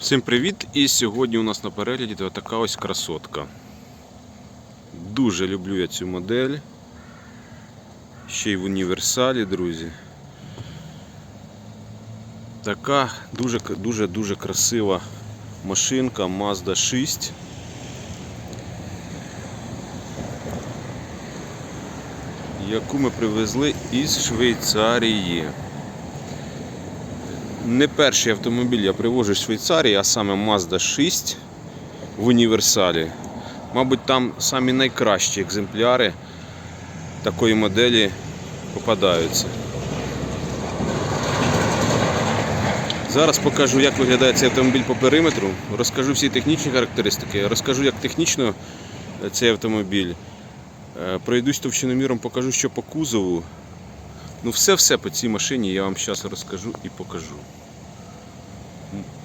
Всім привіт! І сьогодні у нас на перегляді така ось красотка. Дуже люблю я цю модель. Ще й в універсалі, друзі. Така дуже дуже дуже красива машинка Mazda 6. Яку ми привезли із Швейцарії. Не перший автомобіль я привожу з Швейцарії, а саме Mazda 6 в універсалі. Мабуть, там самі найкращі екземпляри такої моделі попадаються. Зараз покажу, як виглядає цей автомобіль по периметру, розкажу всі технічні характеристики, розкажу, як технічно цей автомобіль. Е, Пройдусь товщиноміром, покажу, що по кузову. Ну, все-все по цій машині я вам зараз розкажу і покажу.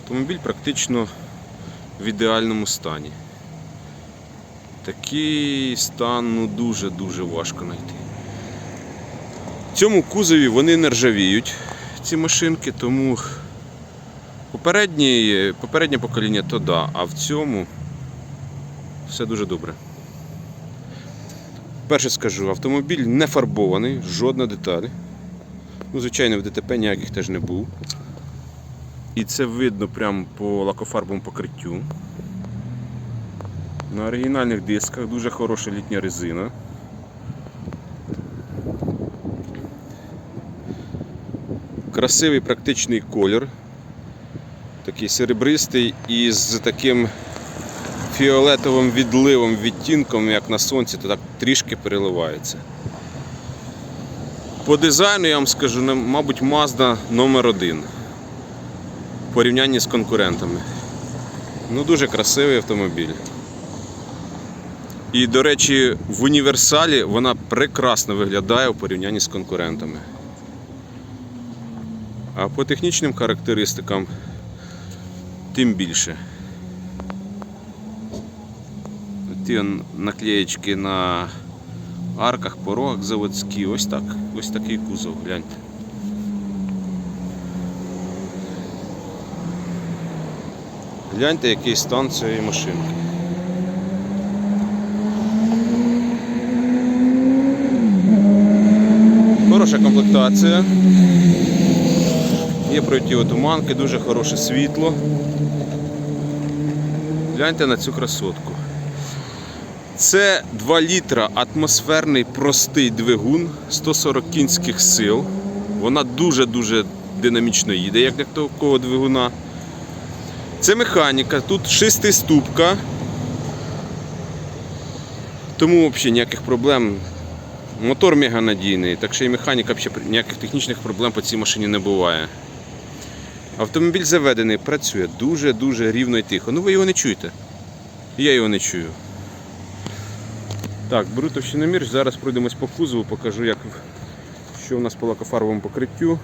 Автомобіль практично в ідеальному стані. Такий стан ну, дуже-дуже важко знайти. В цьому кузові вони не ржавіють, ці машинки, тому попереднє, попереднє покоління то да, а в цьому все дуже добре. Перше скажу, автомобіль не фарбований, жодна деталь. Ну, звичайно, в ДТП ніяких теж не був. І це видно прямо по лакофарбовому покриттю. На оригінальних дисках дуже хороша літня резина. Красивий практичний колір. Такий серебристий і з таким фіолетовим відливом відтінком, як на сонці, то так трішки переливається. По дизайну я вам скажу, мабуть, Mazda номер один в порівнянні з конкурентами. Ну, дуже красивий автомобіль. І, до речі, в універсалі вона прекрасно виглядає в порівнянні з конкурентами. А по технічним характеристикам тим більше. Ті наклеєчки на арках, порогах заводські. Ось так. Ось такий кузов, гляньте. Гляньте, який стан цієї машинки. Хороша комплектація. Є противотуманки, дуже хороше світло. Гляньте на цю красотку. Це 2 літра атмосферний простий двигун 140 кінських сил. Вона дуже-дуже динамічно їде, як для такого двигуна. Це механіка, тут шестиступка. Тому взагалі ніяких проблем. Мотор мега надійний, так що і механіка взагалі ніяких технічних проблем по цій машині не буває. Автомобіль заведений, працює дуже-дуже рівно і тихо. Ну ви його не чуєте. Я його не чую. Так, беру товщиномір, зараз пройдемось по кузову, покажу, як, що у нас по лакофарбовому покриттю.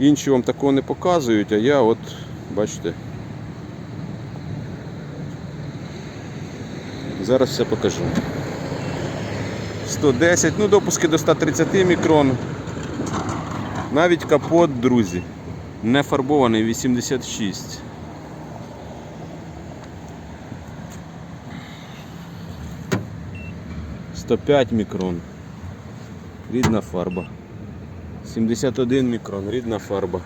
Інші вам такого не показують, а я от, бачите. Зараз все покажу. 110, ну допуски до 130 мікрон. Навіть капот, друзі, не фарбований 86. Сто п'ять мікрон. Рідна фарба. 71 мікрон, рідна фарба.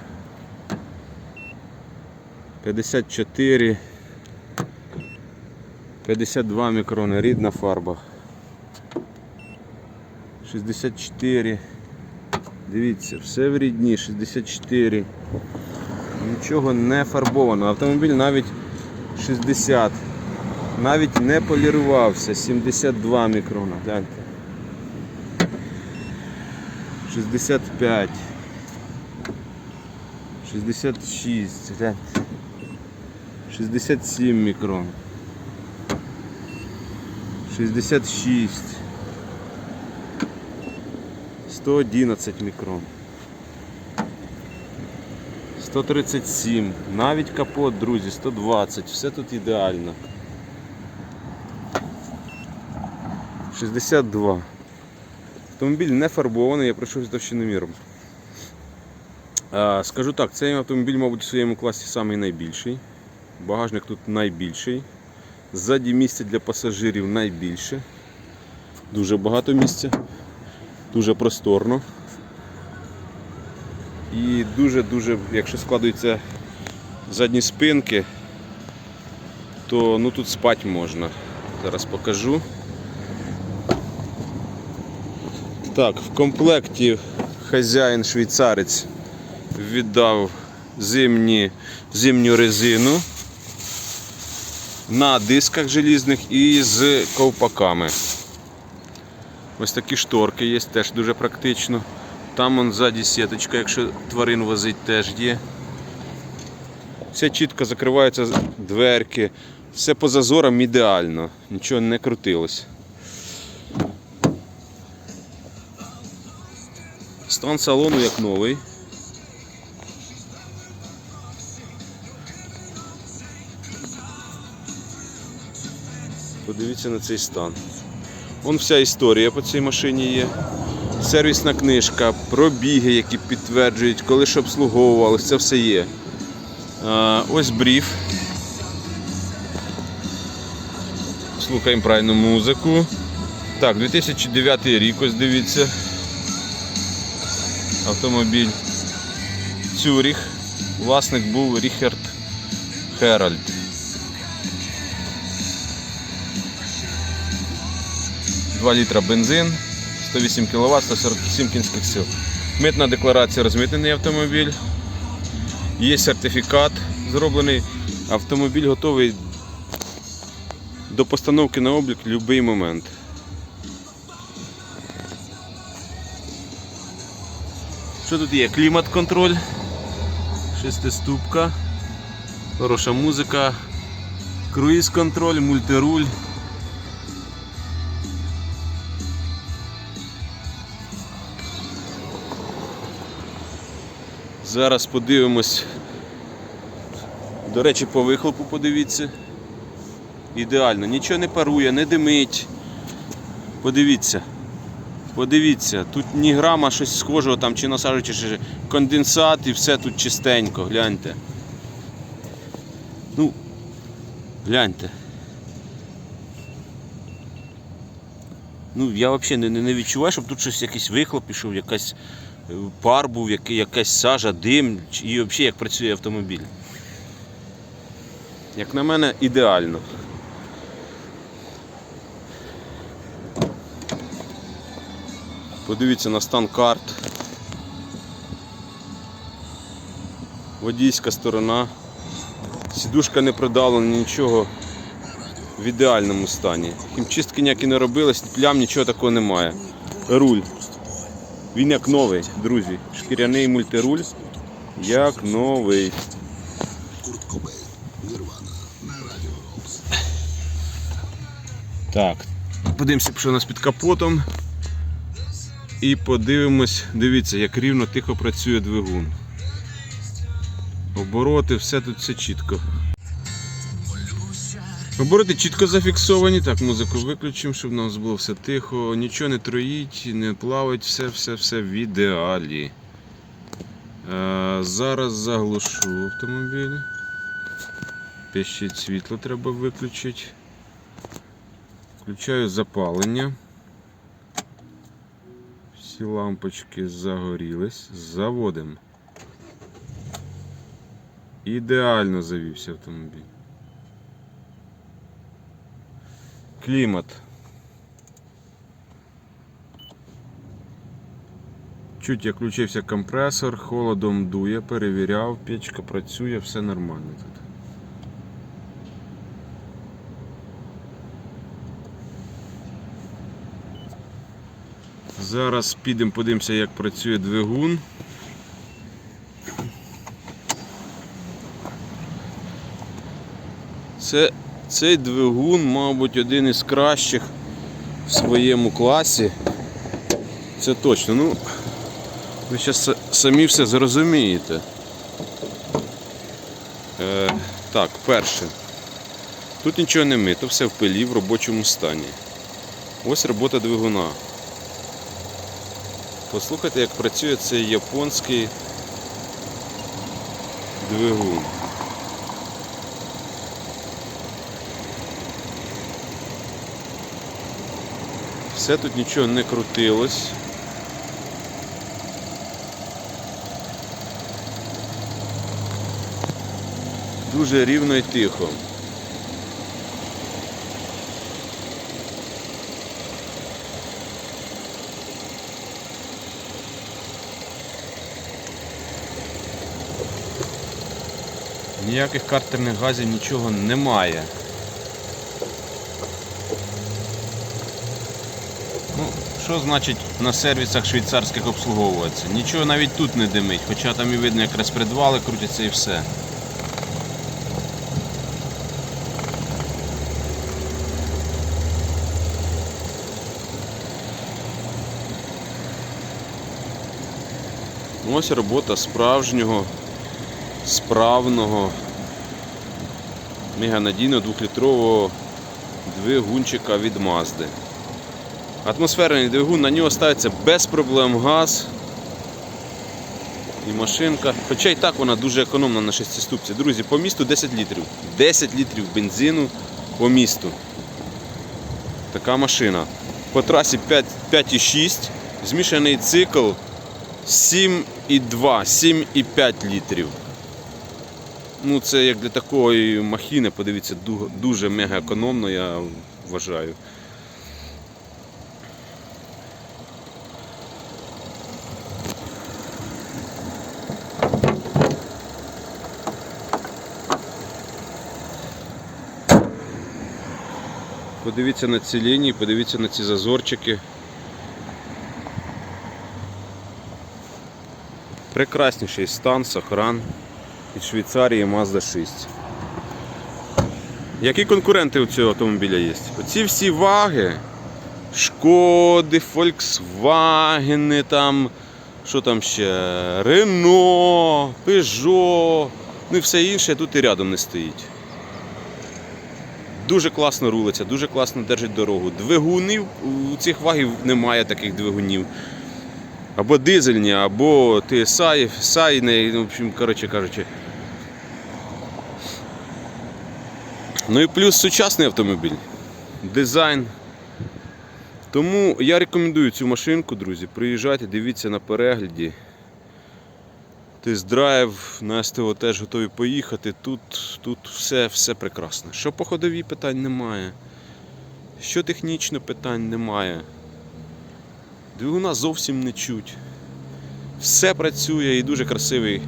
54. 52 мікрони, рідна фарба. 64. Дивіться, все в рідні, 64. Нічого не фарбовано. Автомобіль навіть 60. Навіть не полірувався. 72 мікрона. Гляньте. 65. 66. Гляньте. 67 мікрон. 66. 111 мікрон. 137. Навіть капот, друзі, 120. Все тут ідеально. 62. Автомобіль не фарбований, я пройшов з товщиноміром. Скажу так, цей автомобіль, мабуть, в своєму класі найбільший. Багажник тут найбільший. Ззаді місця для пасажирів найбільше. Дуже багато місця, дуже просторно. І дуже-дуже, якщо складуються задні спинки, то ну, тут спати можна. Зараз покажу. Так, в комплекті хазяїн швейцарець віддав зимні, зимню резину на дисках желізних і з ковпаками. Ось такі шторки є, теж дуже практично. Там он ззаді сіточка, якщо тварин возить, теж є. Все чітко закриваються дверки, все по зазорам ідеально, нічого не крутилось. Стан салону як новий. Подивіться на цей стан. Вон вся історія по цій машині є. Сервісна книжка, пробіги, які підтверджують, коли ж обслуговувалися, це все є. Ось бриф. Слухаємо правильну музику. Так, 2009 рік, ось дивіться. Автомобіль. Цюріх. Власник був Ріхард Херальд. Два літра бензин, 108 кВт, 147 кінських сил. Митна декларація розмитнений автомобіль. Є сертифікат зроблений. Автомобіль готовий до постановки на облік в будь-який момент. Що тут є? Клімат-контроль, шестиступка, хороша музика, круїз-контроль, мультируль. Зараз подивимось. До речі, по вихлопу подивіться. Ідеально, нічого не парує, не димить. Подивіться. Подивіться, тут ні грама щось схожого там чи насаджуючи чи конденсат і все тут чистенько, гляньте. Ну, гляньте. Ну, я взагалі не, не, відчуваю, щоб тут щось якийсь вихлоп пішов, якась пар був, якась сажа, дим і взагалі як працює автомобіль. Як на мене, ідеально. Подивіться на стан карт. Водійська сторона. Сідушка не продавлена, нічого в ідеальному стані. Хімчистки ніякі не робились, плям нічого такого немає. Руль. Він як новий, друзі. Шкіряний мультируль. Як новий. Так. Подивимося, що у нас під капотом. І подивимось, дивіться, як рівно тихо працює двигун. Обороти, все тут все чітко. Обороти чітко зафіксовані. Так, музику виключимо, щоб у нас було все тихо. Нічого не троїть, не плавить, все, все, все в ідеалі. Е, зараз заглушу автомобіль. Пищить світло треба виключити. Включаю запалення. Всі лампочки загорілись. Заводимо. Ідеально завівся автомобіль. Клімат. Чуть як включився компресор, холодом дує, перевіряв, печка працює, все нормально тут. Зараз підемо подивимося, як працює двигун. Це, цей двигун, мабуть, один із кращих в своєму класі. Це точно. Ну, ви зараз самі все зрозумієте. Е, так, перше. Тут нічого не мито, все в пилі в робочому стані. Ось робота двигуна. Послухайте, як працює цей японський двигун. Все тут нічого не крутилось. Дуже рівно і тихо. Ніяких картерних газів нічого немає. Що значить на сервісах швейцарських обслуговуватися? Нічого навіть тут не димить, хоча там і видно, як розпредвали крутяться і все. Ось робота справжнього, справного, меганадійного двохлітрового двигунчика від Mazda. Атмосферний двигун, на нього ставиться без проблем газ. І машинка. Хоча і так вона дуже економна на шестиступці. Друзі, по місту 10 літрів. 10 літрів бензину по місту. Така машина. По трасі 5,6. Змішаний цикл 7,2, 7,5 літрів. Ну, це як для такої махіни, подивіться, дуже мега економно, я вважаю. Подивіться на ці лінії, подивіться на ці зазорчики. Прекрасніший стан, сохран від Швейцарії Mazda 6. Які конкуренти у цього автомобіля є? Оці всі ваги, Шкоди, Volkswagen, там, що там ще, Renault, Peugeot, ну і все інше тут і рядом не стоїть. Дуже класно рулиться, дуже класно держить дорогу. Двигунів у цих вагів немає таких двигунів. Або дизельні, або TSI, SI, ну, в общем, коротше кажучи. Ну і плюс сучасний автомобіль. Дизайн. Тому я рекомендую цю машинку, друзі. Приїжджайте, дивіться на перегляді. Тест-драйв на СТО теж готові поїхати. Тут, тут все, все прекрасно. Що по ходовій питань немає. Що технічно питань немає. Двигуна зовсім не чуть. Все працює і дуже красивий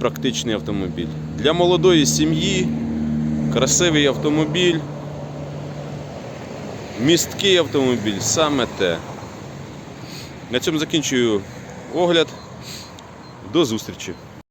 практичний автомобіль. Для молодої сім'ї красивий автомобіль. Місткий автомобіль, саме те. На цьому закінчую огляд. До зустрічі!